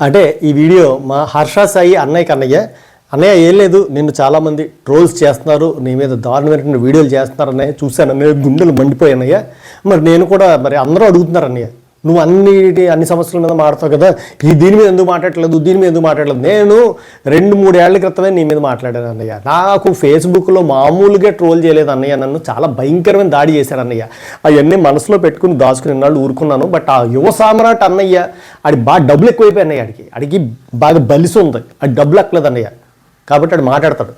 అంటే ఈ వీడియో మా హర్ష సాయి అన్నయ్య కన్నయ్య. అన్నయ్య ఏం లేదు నిన్ను చాలామంది ట్రోల్స్ చేస్తున్నారు నీ మీద దారుణమైనటువంటి వీడియోలు చేస్తున్నారు అన్నయ్య చూశాను అన్నయ్య గుండెలు మండిపోయానయ్య మరి నేను కూడా మరి అందరూ అడుగుతున్నారు అన్నయ్య నువ్వు అన్ని అన్ని సమస్యల మీద మాట్లాడతావు కదా ఈ దీని మీద ఎందుకు మాట్లాడలేదు దీని మీద ఎందుకు మాట్లాడలేదు నేను రెండు మూడు ఏళ్ళ క్రితమే నీ మీద మాట్లాడాను అన్నయ్య. నాకు ఫేస్బుక్లో మామూలుగా ట్రోల్ చేయలేదు అన్నయ్య. నన్ను చాలా భయంకరమైన దాడి చేశాడు అన్నయ్య. అవన్నీ మనసులో పెట్టుకుని దాచుకుని ఇన్నాళ్ళు ఊరుకున్నాను. బట్ ఆ యువ సామ్రాట్ అన్నయ్య అది బాగా డబ్బులు ఎక్కువైపోయి అన్నయ్య అడిగి అడిగి బాగా బలిసి ఉంది. అది డబ్బులు ఎక్కలేదు అన్నయ్య. కాబట్టి ఆడు మాట్లాడతాడు.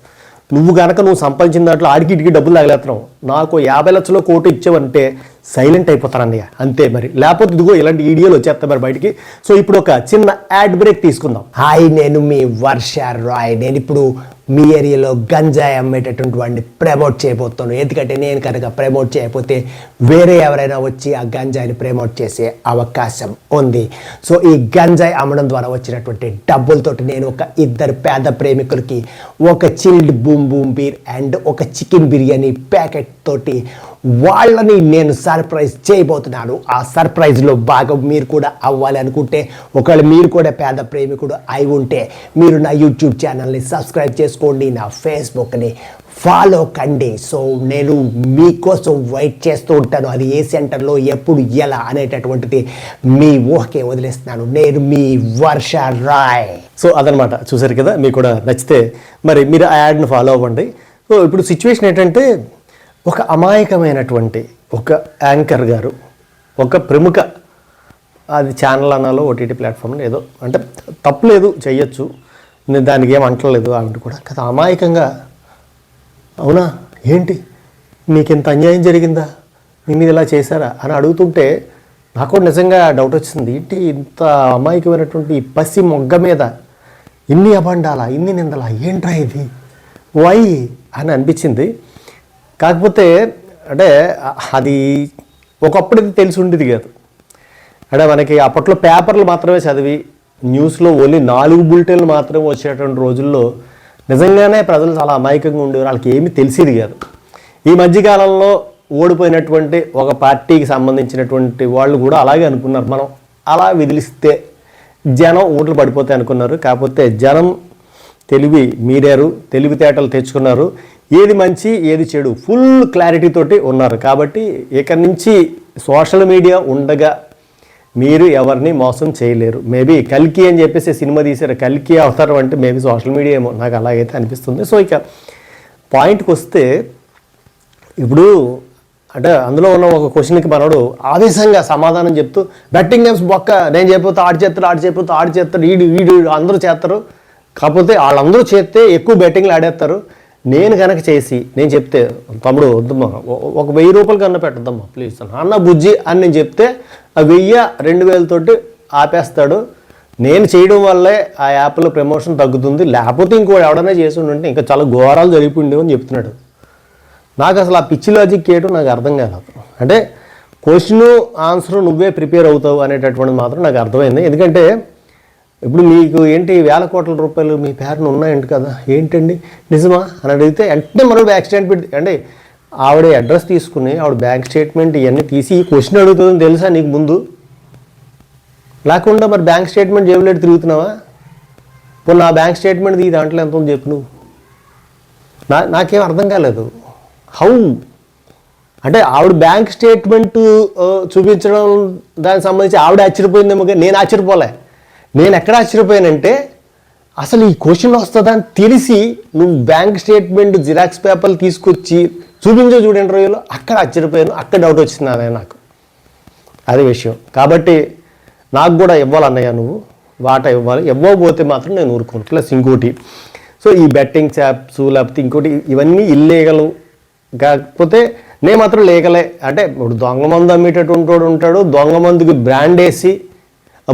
నువ్వు కనుక నువ్వు సంపాదించిన దాంట్లో ఆడికి ఇటుకి డబ్బులు తగలేస్తున్నావు. నాకు యాభై లక్షల కోటు ఇచ్చావంటే సైలెంట్ అయిపోతాను అంతే మరి. లేకపోతే ఇదిగో ఇలాంటి వీడియోలు వచ్చేస్తాయి మరి బయటికి. సో ఇప్పుడు ఒక చిన్న యాడ్ బ్రేక్ తీసుకుందాం. హాయ్ నేను మీ వర్ష రాయ్. నేను ఇప్పుడు మీ ఏరియాలో గంజాయి అమ్మేటటువంటి వాడిని ప్రమోట్ చేయబోతున్నాను. ఎందుకంటే నేను కనుక ప్రమోట్ చేయకపోతే వేరే ఎవరైనా వచ్చి ఆ గంజాయిని ప్రమోట్ చేసే అవకాశం ఉంది. సో ఈ గంజాయి అమ్మడం ద్వారా వచ్చినటువంటి డబ్బులతోటి నేను ఒక ఇద్దరు పేద ప్రేమికులకి ఒక chilled boom boom beer and ఒక చికెన్ బిర్యానీ ప్యాకెట్ తోటి వాళ్ళని నేను సర్ప్రైజ్ చేయబోతున్నాను. ఆ సర్ప్రైజ్లో భాగం మీరు కూడా అవ్వాలి అనుకుంటే ఒకవేళ మీరు కూడా పేద ప్రేమికుడు అయి ఉంటే మీరు నా యూట్యూబ్ ఛానల్ని సబ్స్క్రైబ్ చేసుకోండి నా ఫేస్బుక్ని ఫాలో కండి. సో నేను మీకోసం వెయిట్ చేస్తూ ఉంటాను. అది ఏ సెంటర్లో ఎప్పుడు ఎలా అనేటటువంటిది మీ ఊహకే వదిలేస్తున్నాను. నేను మీ వర్ష రాయ్. సో అదనమాట. చూసారు కదా మీకు కూడా నచ్చితే మరి మీరు ఆ యాడ్ని ఫాలో అవ్వండి. సో ఇప్పుడు సిచ్యువేషన్ ఏంటంటే ఒక అమాయకమైనటువంటి ఒక యాంకర్ గారు ఒక ప్రముఖ అది ఛానల్ అనాలో ఓటీటీ ప్లాట్ఫామ్ ఏదో అంటే తప్పులేదు చేయొచ్చు నేను దానికి ఏం అంటలేదు ఆవిడ కూడా. కదా అమాయకంగా అవునా? ఏంటి? నీకు ఇంత అన్యాయం జరిగిందా? మీ ఇలా చేశారా? అని అడుగుతుంటే నాకు కూడా నిజంగా డౌట్ వచ్చింది. ఏంటి ఇంత అమాయకమైనటువంటి పసి మొగ్గ మీద ఇన్ని అబండాలా ఇన్ని నిందలా? ఏంట్రా ఇది? వై అని అనిపించింది. కాకపోతే అంటే అది ఒకప్పుడు ఇది తెలిసి ఉండేది కాదు. అంటే మనకి అప్పట్లో పేపర్లు మాత్రమే చదివి న్యూస్లో ఓన్లీ నాలుగు బులెటిన్లు మాత్రమే వచ్చేటువంటి రోజుల్లో నిజంగానే ప్రజలు చాలా అమాయకంగా ఉండేవారు. వాళ్ళకి ఏమీ తెలిసేది కాదు. ఈ మధ్యకాలంలో ఓడిపోయినటువంటి ఒక పార్టీకి సంబంధించినటువంటి వాళ్ళు కూడా అలాగే అనుకున్నారు. మనం అలా విదిలిస్తే జనం ఓట్లు పడిపోతాయి అనుకున్నారు. కాకపోతే జనం తెలివి మీరారు తెలివితేటలు తెచ్చుకున్నారు. ఏది మంచి ఏది చెడు ఫుల్ క్లారిటీ తోటి ఉన్నారు. కాబట్టి ఇక నుంచి సోషల్ మీడియా ఉండగా మీరు ఎవరిని మోసం చేయలేరు. మేబీ కల్కి అని చెప్పేసి సినిమా తీశారు. కల్కి అవతారం అంటే మేబీ సోషల్ మీడియా ఏమో నాకు అలాగైతే అనిపిస్తుంది. సో ఇక పాయింట్కి వస్తే ఇప్పుడు అంటే అందులో ఉన్న ఒక క్వశ్చన్కి మనోడు ఆవేశంగా సమాధానం చెప్తూ బెట్టింగ్ గేమ్స్ బొక్క నేను చెప్పితే ఆడు చేస్తాడు ఆడు చెప్పితే ఆడు చేస్తాడు ఈడు వీడు వీడు అందరూ చేస్తారు. కాకపోతే వాళ్ళందరూ చేస్తే ఎక్కువ బెట్టింగ్లు ఆడేస్తారు. నేను కనుక చేసి నేను చెప్తే తమ్ముడు వద్దమ్మా ఒక వెయ్యి రూపాయలు కన్నా పెట్టద్దమ్మా ప్లీజ్ అన్న బుజ్జి అని నేను చెప్తే ఆ వెయ్యి రెండు వేలతోటి ఆపేస్తాడు. నేను చేయడం వల్లే ఆ యాప్లో ప్రమోషన్ తగ్గుతుంది. లేకపోతే ఇంకో ఎవడన్నా చేసి ఉంటే ఇంకా చాలా ఘోరాలు జరిగిపోయింది అని చెప్తున్నాడు. నాకు అసలు ఆ పిచ్చి లాజిక్ ఏంటో నాకు అర్థం కాలేదు అంటే క్వశ్చన్ ఆన్సర్ నువ్వే ప్రిపేర్ అవుతావు అనేటటువంటిది మాత్రం నాకు అర్థమైంది. ఎందుకంటే ఇప్పుడు మీకు ఏంటి వేల కోట్ల రూపాయలు మీ పేరున ఉన్నాయంట కదా? ఏంటండి? నిజమా? అని అడిగితే వెంటనే మరో యాక్సిడెంట్ స్టేట్మెంట్ అంటే ఆవిడ అడ్రస్ తీసుకుని ఆవిడ బ్యాంక్ స్టేట్మెంట్ ఇవన్నీ తీసి ఈ క్వశ్చన్ అడుగుతుందని తెలుసా నీకు ముందు? లేకుండా మరి బ్యాంక్ స్టేట్మెంట్ జేబులేట్ తిరుగుతున్నావా? ఇప్పుడు నా బ్యాంక్ స్టేట్మెంట్ ఈ దాంట్లో ఎంత ఉంది చెప్పు నువ్వు. నా నాకేం అర్థం కాలేదు. హౌ అంటే ఆవిడ బ్యాంక్ స్టేట్మెంట్ చూపించడం దానికి సంబంధించి ఆవిడ ఆశ్చర్యపోయిందేమో నేను ఆశ్చర్యపోలే. నేను ఎక్కడ ఆశ్చర్యపోయానంటే అసలు ఈ క్వశ్చన్ వస్తుందా అని తెలిసి నువ్వు బ్యాంక్ స్టేట్మెంట్ జిరాక్స్ పేపర్లు తీసుకొచ్చి చూపించో చూడు ఇంటర్వ్యూలో అక్కడ ఆశ్చర్యపోయాను అక్కడ డౌట్ వచ్చింది అన్నయ్య నాకు. అదే విషయం. కాబట్టి నాకు కూడా ఇవ్వాలన్నయ్య నువ్వు వాటా ఇవ్వాలి. ఇవ్వకపోతే మాత్రం నేను ఊరుకోను. ప్లస్ ఇంకోటి. సో ఈ బెట్టింగ్ యాప్స్ లేకపోతే ఇంకోటి ఇవన్నీ ఇల్లీగల్ కాకపోతే నేను మాత్రం లేగలే అంటే ఇప్పుడు దొంగ మందు అమ్మేటటువంటి ఉంటాడు దొంగ మందుకి బ్రాండ్ వేసి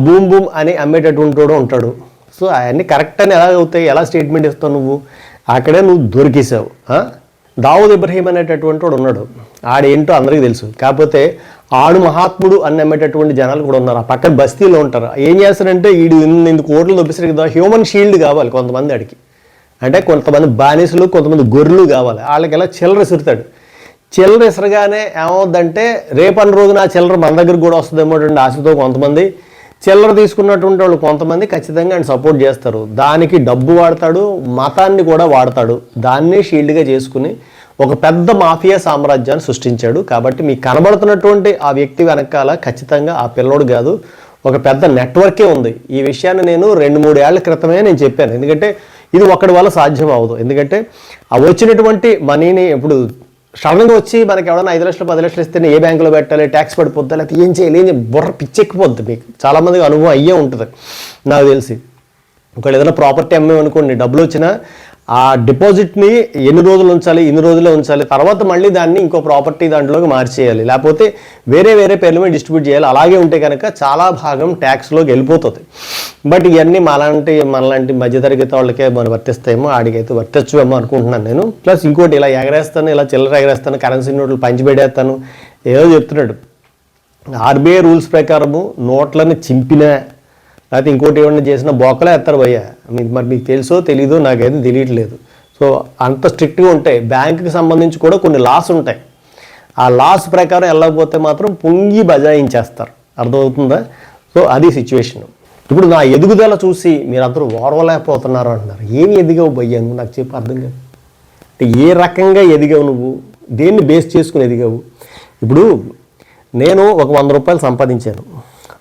బూమ్ బూమ్ అని అమ్మేటటువంటి కూడా ఉంటాడు. సో అవన్నీ కరెక్ట్ అని ఎలా అవుతాయి ఎలా స్టేట్మెంట్ ఇస్తావు నువ్వు? అక్కడే నువ్వు దొరికేసావు దావుద్ ఇబ్రహీం అనేటటువంటి వాడు ఉన్నాడు. ఆడేంటో అందరికీ తెలుసు. కాకపోతే ఆడు మహాత్ముడు అని నమ్మేటటువంటి జనాలు కూడా ఉన్నారు. ఆ పక్కన బస్తీలో ఉంటారు. ఏం చేస్తారంటే వీడు ఇన్ని ఇన్ని కోట్లు దొబ్బిస్తారు కదా హ్యూమన్ షీల్డ్ కావాలి కొంతమంది అడిగి అంటే కొంతమంది బానిసలు కొంతమంది గొర్రెలు కావాలి. వాళ్ళకి ఎలా చిల్లర చిల్లరసిరగానే చిల్లర విసరగానే ఏమవుద్దంటే రేపన్న రోజున ఆ చిల్లర మన దగ్గర కూడా వస్తుందేమో ఆశతో కొంతమంది చిల్లర తీసుకున్నటువంటి వాళ్ళు కొంతమంది ఖచ్చితంగా ఆయన సపోర్ట్ చేస్తారు. దానికి డబ్బు వాడతాడు మతాన్ని కూడా వాడతాడు. దాన్నే షీల్డ్గా చేసుకుని ఒక పెద్ద మాఫియా సామ్రాజ్యాన్ని సృష్టించాడు. కాబట్టి మీకు కనబడుతున్నటువంటి ఆ వ్యక్తి వెనకాల ఖచ్చితంగా ఆ పిల్లోడు కాదు ఒక పెద్ద నెట్వర్కే ఉంది. ఈ విషయాన్ని నేను రెండు మూడు ఏళ్ళ క్రితమే నేను చెప్పాను. ఎందుకంటే ఇది ఒకటి వల్ల సాధ్యం అవ్వదు. ఎందుకంటే ఆ వచ్చినటువంటి మనీని ఇప్పుడు సడన్గా వచ్చి మనకి ఎవరైనా ఐదు లక్షలు పది లక్షలు ఇస్తే ఏ బ్యాంకులో పెట్టాలి ట్యాక్స్ పడిపోద్దా లేకపోతే ఏం చేయాలి ఏం చేయాలి? బుర్ర పిచ్చెక్కిపోద్ది మీకు. చాలామందికి అనుభవం అయ్యే ఉంటుంది. నాకు తెలిసి. ఒకవేళ ఏదైనా ప్రాపర్టీ అమ్మేమనుకోండి డబ్బులు వచ్చినా ఆ డిపాజిట్ని ఎన్ని రోజులు ఉంచాలి ఇన్ని రోజులే ఉంచాలి తర్వాత మళ్ళీ దాన్ని ఇంకో ప్రాపర్టీ దాంట్లోకి మార్చేయాలి. లేకపోతే వేరే వేరే పేర్ల మీద డిస్ట్రిబ్యూట్ చేయాలి. అలాగే ఉంటే కనుక చాలా భాగం ట్యాక్స్లోకి వెళ్ళిపోతుంది. బట్ ఇవన్నీ మాలాంటి మనలాంటి మధ్యతరగతి వాళ్ళకే మనం వర్తిస్తాయేమో ఆడికైతే వర్తించవేమో అనుకుంటున్నాను నేను. ప్లస్ ఇంకోటి ఇలా ఎగరేస్తాను ఇలా చిల్లర ఎగరేస్తాను కరెన్సీ నోట్లు పంచిపెడేస్తాను ఏదో చెప్తున్నాడు. ఆర్బీఐ రూల్స్ ప్రకారము నోట్లను చింపినా లేకపోతే ఇంకోటి ఏమన్నా చేసినా బొక్కలే ఎత్తారు భయ్య. మీకు మరి మీకు తెలుసో తెలీదో నాకైతే తెలియట్లేదు. సో అంత స్ట్రిక్ట్గా ఉంటాయి. బ్యాంకుకి సంబంధించి కూడా కొన్ని లాస్ ఉంటాయి. ఆ లాస్ ప్రకారం వెళ్ళకపోతే మాత్రం పొంగి బజాయించేస్తారు. అర్థమవుతుందా? సో అది సిచ్యువేషన్ ఇప్పుడు నా ఎదుగుదల చూసి మీరందరూ ఓర్వలేకపోతున్నారు అంటున్నారు. ఏమి ఎదిగావు భయ్య? నువ్వు నాకు చెప్పు అర్థం కాదు. అంటే ఏ రకంగా ఎదిగావు నువ్వు? దేన్ని బేస్ చేసుకుని ఎదిగావు? ఇప్పుడు నేను ఒక వంద రూపాయలు సంపాదించాను.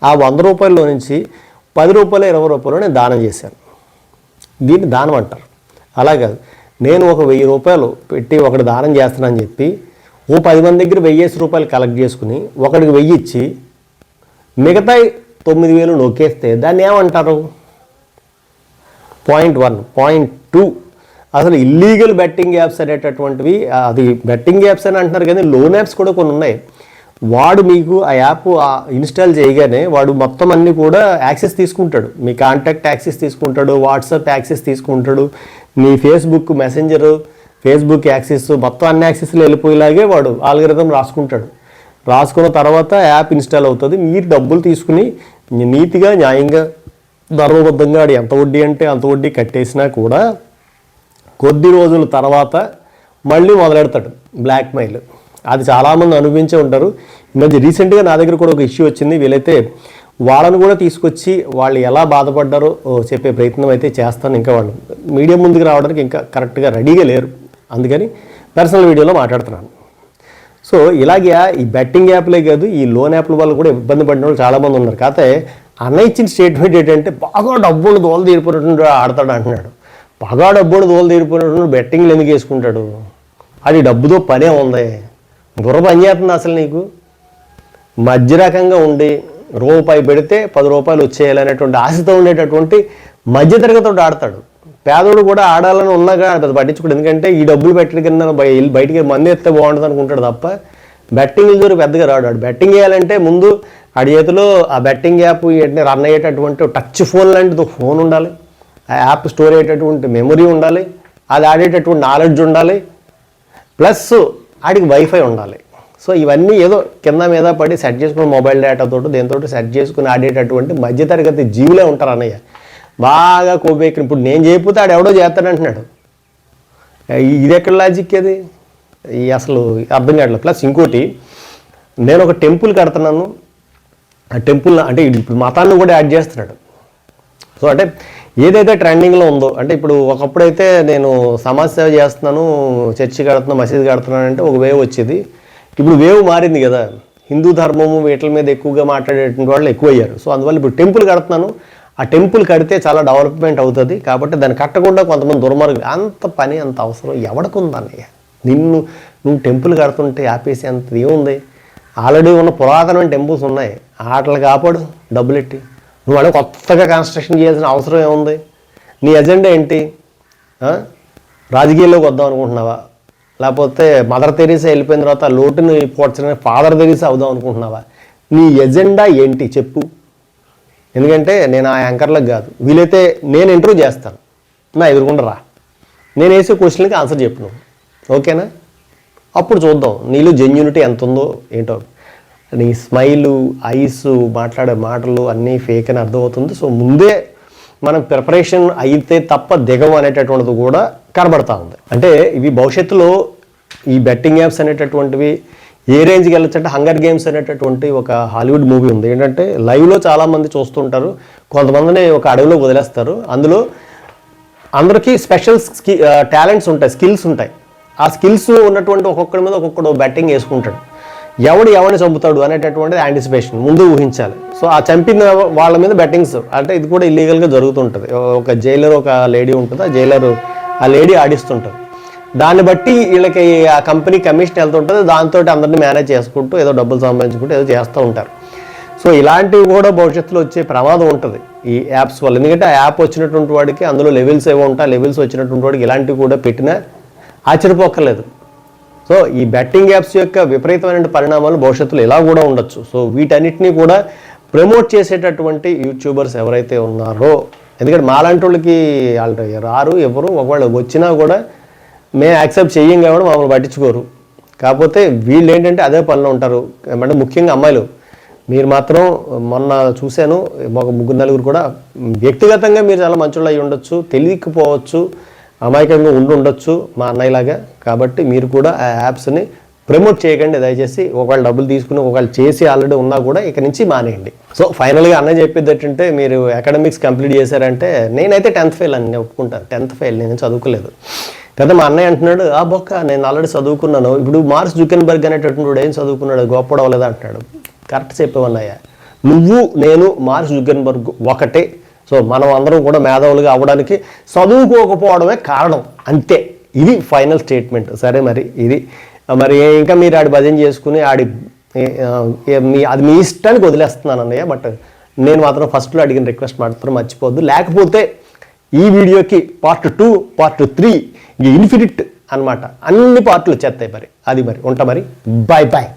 ఆ వంద రూపాయల్లో నుంచి పది రూపాయలు ఇరవై రూపాయలు నేను దానం చేశాను. దీన్ని దానం అంటారు. అలా కాదు. నేను ఒక వెయ్యి రూపాయలు పెట్టి ఒకటి దానం చేస్తానని చెప్పి ఓ పది మంది దగ్గర వెయ్యేసి రూపాయలు కలెక్ట్ చేసుకుని ఒకడికి వెయ్యి ఇచ్చి మిగతా తొమ్మిది వేలు నొక్కేస్తే దాన్ని ఏమంటారు? Point one point two. అసలు ఇల్లీగల్ బెట్టింగ్ యాప్స్ అనేటటువంటివి అది బెట్టింగ్ యాప్స్ అని అంటున్నారు కానీ లోన్ యాప్స్ కూడా కొన్ని ఉన్నాయి. వాడు మీకు ఆ యాప్ ఇన్స్టాల్ చేయగానే వాడు మొత్తం అన్ని కూడా యాక్సెస్ తీసుకుంటాడు. మీ కాంటాక్ట్ యాక్సెస్ తీసుకుంటాడు వాట్సాప్ యాక్సెస్ తీసుకుంటాడు మీ ఫేస్బుక్ మెసెంజరు ఫేస్బుక్ యాక్సెస్ మొత్తం అన్ని యాక్సెస్లు వెళ్ళిపోయేలాగే వాడు ఆల్గరిథం రాసుకుంటాడు. రాసుకున్న తర్వాత యాప్ ఇన్స్టాల్ అవుతుంది. మీరు డబ్బులు తీసుకుని నీతిగా న్యాయంగా ధర్మబద్ధంగా ఆడు ఎంత వడ్డీ అంటే అంత వడ్డీ కట్టేసినా కూడా కొద్ది రోజుల తర్వాత మళ్ళీ మొదలెడతాడు. బ్లాక్మెయిల్. అది చాలామంది అనుభవించే ఉంటారు. ఈ మధ్య రీసెంట్గా నా దగ్గర కూడా ఒక ఇష్యూ వచ్చింది. వీలైతే వాళ్ళను కూడా తీసుకొచ్చి వాళ్ళు ఎలా బాధపడ్డారో చెప్పే ప్రయత్నం అయితే చేస్తాను. ఇంకా వాళ్ళు మీడియం ముందుకు రావడానికి ఇంకా కరెక్ట్గా రెడీగా లేరు. అందుకని పర్సనల్ వీడియోలో మాట్లాడుతున్నాను. సో ఇలాగే ఈ బెట్టింగ్ యాప్లే కాదు ఈ లోన్ యాప్ల వల్ల కూడా ఇబ్బంది పడిన వాళ్ళు చాలామంది ఉన్నారు. కాకపోతే అన్న ఇచ్చిన స్టేట్మెంట్ ఏంటంటే బాగా డబ్బులు దోలు తీరిపోయినట్టు ఆడతాడు అంటున్నాడు. బాగా డబ్బులు దోలు తీరిపోయినట్టు బెట్టింగ్లు ఎందుకు వేసుకుంటాడు? అది డబ్బుతో పనే ఉంది. బుర్ర పనిచేస్తుంది అసలు నీకు? మధ్యరకంగా ఉండి రూపాయి పెడితే పది రూపాయలు వచ్చేయాలనేటువంటి ఆశతో ఉండేటటువంటి మధ్యతరగతి ఆడతాడు. పేదోడు కూడా ఆడాలని ఉన్నాగా పెద్ద పట్టించుకోడు. ఎందుకంటే ఈ డబ్బులు పెట్టడం కింద బయటికి మంది ఎత్తే బాగుంటుంది అనుకుంటాడు తప్ప బెట్టింగ్ జోరు పెద్దగా రాడు. ఆడు బెట్టింగ్ వేయాలంటే ముందు ఆడి చేతిలో ఆ బెట్టింగ్ యాప్ రన్ అయ్యేటటువంటి టచ్ ఫోన్ లాంటిది ఫోన్ ఉండాలి. ఆ యాప్ స్టోర్ అయ్యేటటువంటి మెమొరీ ఉండాలి. అది ఆడేటటువంటి నాలెడ్జ్ ఉండాలి. ప్లస్ ఆడికి వైఫై ఉండాలి. సో ఇవన్నీ ఏదో కింద మీద పడి సెట్ చేసుకుని మొబైల్ డేటాతో దేంతో సెట్ చేసుకుని ఆడేటటువంటి మధ్యతరగతి జీవులే ఉంటారు అన్నయ్య బాగా కోపేకి ఇప్పుడు నేను చేయకపోతే ఆడు ఎవడో చేస్తాడంటున్నాడు. ఇది ఎక్కడ లాజిక్ అది ఈ అసలు అర్థం కావట్లేదు. ప్లస్ ఇంకోటి నేను ఒక టెంపుల్ కడుతున్నాను. ఆ టెంపుల్ అంటే ఇప్పుడు మతాన్ని కూడా యాడ్ చేస్తున్నాడు. సో అంటే ఏదైతే ట్రెండింగ్లో ఉందో అంటే ఇప్పుడు ఒకప్పుడైతే నేను సమాజ సేవ చేస్తున్నాను చర్చి కడుతున్నాను మసీద్ కడుతున్నాను అంటే ఒక వేవ్ వచ్చేది. ఇప్పుడు వేవ్ మారింది కదా. హిందూ ధర్మము వీటి మీద ఎక్కువగా మాట్లాడేటువంటి వాళ్ళు ఎక్కువ అయ్యారు సో అందువల్ల ఇప్పుడు టెంపుల్ కడుతున్నాను. ఆ టెంపుల్ కడితే చాలా డెవలప్మెంట్ అవుతుంది. కాబట్టి దాన్ని కట్టకుండా కొంతమంది దుర్మార్గులు అంత పని అంత అవసరం ఎవడికి ఉందన్నయ్య నిన్ను నువ్వు టెంపుల్ కడుతుంటే ఆపేసి అంత ఏముంది? ఆల్రెడీ ఉన్న పురాతనమైన టెంపుల్స్ ఉన్నాయి. ఆటలు కాపాడు డబ్బులెట్టి. నువ్వు అలా కొత్తగా కన్స్ట్రక్షన్ చేయాల్సిన అవసరం ఏముంది? నీ ఎజెండా ఏంటి? రాజకీయాల్లోకి వద్దాం అనుకుంటున్నావా? లేకపోతే మదర్ తెరీసా వెళ్ళిపోయిన తర్వాత లోటుని పోడ్చడానికి ఫాదర్ తెరీసా అవుదాం అనుకుంటున్నావా? నీ ఎజెండా ఏంటి చెప్పు. ఎందుకంటే నేను ఆ యాంకర్లకు కాదు. వీలైతే నేను ఇంటర్వ్యూ చేస్తాను. నా ఎదురుకుండా రా. నేను వేసే క్వశ్చన్కి ఆన్సర్ చెప్పు నువ్వు. ఓకేనా అప్పుడు చూద్దాం. నీలో జెన్యూనిటీ ఎంత ఉందో ఏంటో. నీ స్మైలు ఐస్ మాట్లాడే మాటలు అన్నీ ఫేక్ అని అర్థమవుతుంది. సో ముందే మనం ప్రిపరేషన్ అయితే తప్ప దిగవు అనేటటువంటిది కూడా కనబడతా ఉంది. అంటే ఇవి భవిష్యత్తులో ఈ బెట్టింగ్ యాప్స్ అనేటటువంటివి ఏ రేంజ్కి వెళ్ళొచ్చు అంటే హంగర్ గేమ్స్ అనేటటువంటి ఒక హాలీవుడ్ మూవీ ఉంది. ఏంటంటే లైవ్లో చాలామంది చూస్తుంటారు. కొంతమందిని ఒక అడవిలో వదిలేస్తారు. అందులో అందరికీ స్పెషల్ స్కి టాలెంట్స్ ఉంటాయి స్కిల్స్ ఉంటాయి. ఆ స్కిల్స్ ఉన్నటువంటి ఒక్కొక్కడి మీద ఒక్కొక్కడు బ్యాటింగ్ వేసుకుంటాడు. ఎవడు ఎవరిని చంపుతాడు అనేటటువంటిది యాంటిసిపేషన్ ముందు ఊహించాలి. సో ఆ చంపిన వాళ్ళ మీద బెట్టింగ్స్ అంటే ఇది కూడా ఇల్లీగల్గా జరుగుతుంటుంది. ఒక జైలర్ ఒక లేడీ ఉంటుంది. ఆ జైలర్ ఆ లేడీ ఆడిస్తుంటుంది. దాన్ని బట్టి వీళ్ళకి ఆ కంపెనీ కమిషన్ వెళ్తుంటుంది. దాంతో అందరిని మేనేజ్ చేసుకుంటూ ఏదో డబ్బులు సంపాదించుకుంటూ ఏదో చేస్తూ ఉంటారు. సో ఇలాంటివి కూడా భవిష్యత్తులో వచ్చే ప్రమాదం ఉంటుంది ఈ యాప్స్ వల్ల. ఎందుకంటే ఆ యాప్ వచ్చినటువంటి వాడికి అందులో లెవెల్స్ ఏవో ఉంటాయి. లెవెల్స్ వచ్చినటువంటి వాడికి ఇలాంటివి కూడా పెట్టినా ఆశ్చర్యపోక్కర్లేదు. సో ఈ బెట్టింగ్ యాప్స్ యొక్క విపరీతమైన పరిణామాలు భవిష్యత్తులో ఇలా కూడా ఉండొచ్చు. సో వీటన్నిటినీ కూడా ప్రమోట్ చేసేటటువంటి యూట్యూబర్స్ ఎవరైతే ఉన్నారో ఎందుకంటే మాలాంటి వాళ్ళకి వాళ్ళు రారు ఎవరు ఒకవేళ వచ్చినా కూడా మేము యాక్సెప్ట్ చెయ్యం కాబట్టి మమ్మల్ని పట్టించుకోరు. కాకపోతే వీళ్ళు ఏంటంటే అదే పనిలో ఉంటారు. అంటే ముఖ్యంగా అమ్మాయిలు. మీరు మాత్రం మొన్న చూశాను ఒక ముగ్గురు నలుగురు కూడా వ్యక్తిగతంగా మీరు చాలా మంచోళ్ళు అయి ఉండొచ్చు తెలియకపోవచ్చు. అమాయకంగా ఉండి ఉండొచ్చు మా అన్నయ్యలాగా. కాబట్టి మీరు కూడా ఆ యాప్స్ని ప్రమోట్ చేయకండి. దయచేసి ఒకవేళ డబ్బులు తీసుకుని ఒకవేళ చేసి ఆల్రెడీ ఉన్నా కూడా ఇక నుంచి మానేయండి. సో ఫైనల్గా అన్నయ్య చెప్పేది ఏంటంటే మీరు అకాడమిక్స్ కంప్లీట్ చేశారంటే నేనైతే టెన్త్ ఫెయిల్ అని నేను ఒప్పుకుంటాను. టెన్త్ ఫెయిల్ నేను చదువుకోలేదు. కదా మా అన్నయ్య అంటున్నాడు ఆ బొక్క నేను ఆల్రెడీ చదువుకున్నాను. ఇప్పుడు మార్స్ జుకెన్బర్గ్ అనేటటువంటి ఏం చదువుకున్నాడు? గొప్పడవలేదు అంటున్నాడు కరెక్ట్ చెప్పేవన్నయ్య నువ్వు నేను మార్స్ జుకెన్బర్గ్ ఒకటే సో మనం అందరం కూడా మేధావులుగా అవ్వడానికి చదువుకోకపోవడమే కారణం. అంతే. ఇది ఫైనల్ స్టేట్మెంట్. సరే మరి ఇది. మరి ఇంకా మీరు ఆడి భజన చేసుకుని ఆడి మీ అది మీ ఇష్టానికి వదిలేస్తున్నాను అన్నయ్య బట్ నేను మాత్రం ఫస్ట్లో అడిగిన రిక్వెస్ట్ మాత్రం మర్చిపోద్దు లేకపోతే ఈ వీడియోకి part two part three infinite అన్నమాట అన్ని పార్ట్లు వచ్చేస్తాయి మరి. అది మరి. ఉంటా మరి. Bye bye.